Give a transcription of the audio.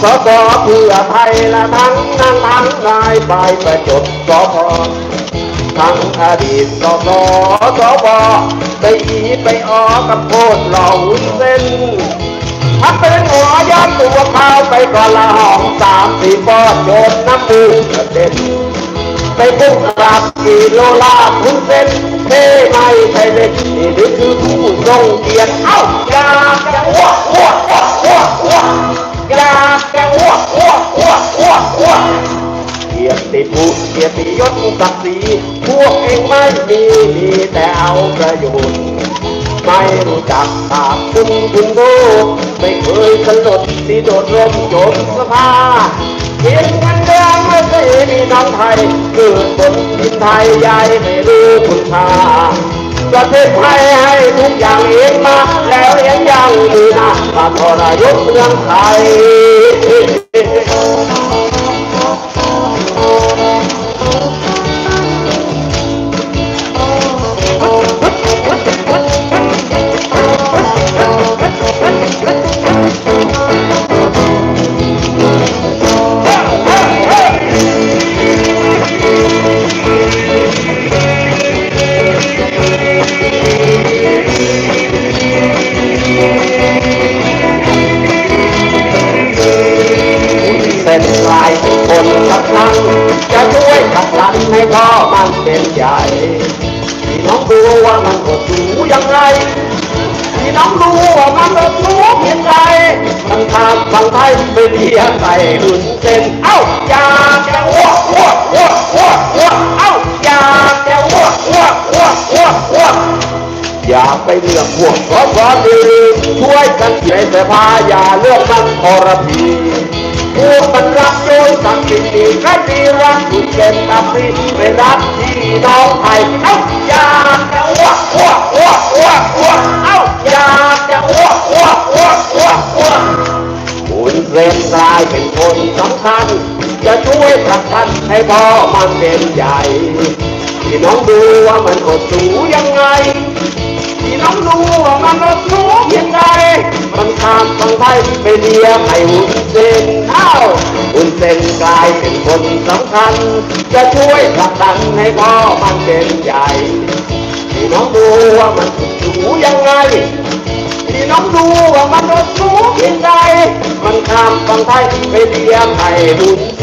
สปเพื่อไทยและทั้งนั้นทั้งนายไปประจบสพทั้งอดีตสสสบไปอีไปออกกับโคตรเหล่าเส้นถ้าเป็นหัวยัดตัวข้าวไปก่อนละห้องสามสี่ปอดโยนน้ำมูกกระเด็นไปพุ่งกราบกีโลลาคุณเส้นเท่ไม่ใช่เล็กนี่คือผู้ทรงเกียรติเอ้ายาอ้วกอ้วกอ้วกอ้วก เกียรติภูเกียรติยศศักดิ์ศรีพวกเองไม่มีมีแต่เอาประโยชน์ไม่รู้จักตาคุณคุณดูไม่เคยสลดที่โดดร่มโจมสภาเห็นกันเดือนไม่เคยมีน้องไทยเกิดบนดินไทยยายไม่รู้คุณค่าประเทศไทยให้ทุกอย่างเองมา แล้วยังยังมีนะมาทรยศเมืองไทย กครั้งจะช่วยขับลันให้พ่อมันเป็นใหญ่ที่น้องดูว่ามันกดสูยังไงที่น้องดูว่ามันกดสูเพียงไรมันทำบางไทยไปเลียไปหุ่นเส้นเอ้าอยากจะอ้วกอ้วกอ้วกอ้วกอ้วกเอ้าอยากจะอ้วกอ้วกอ้วกอ้วกอ้วกอย่าไปเลือกพวกสอสอดีช่วยกันในสภาอย่าเลือกมันทรพี พวกมันรักโดยสักดิ์สิทธิ์ใครดีรักคุณเป็นตามีไม่รักที่น้องไทยเอ้าอยากจะอ้วกอ้วกอ้วกอ้วกอ้วกเอ้าอยากจะอ้วกอ้วกอ้วกอ้วกอ้วกคุณเรนกลายเป็นคนสำคัญ จะช่วยผลักดันให้พ่อมันเป็นใหญ่ที่น้องดูว่ามันอดสูยังไงที่น้องดูว่ามันอดสูยังไงมันข้ามฝั่งไทยไปเลียไอ้หุ่นเซายเป็นคนสำคัญ จะช่วยผลักดันให้พ่อมันเป็นใหญ่ที่น้องดูว่ามันอยู่ยังไงที่น้องดูว่ามันรถสูงเพียงใดมันข้ามฝั่งไทยไปเรียกไอ้บุญเจ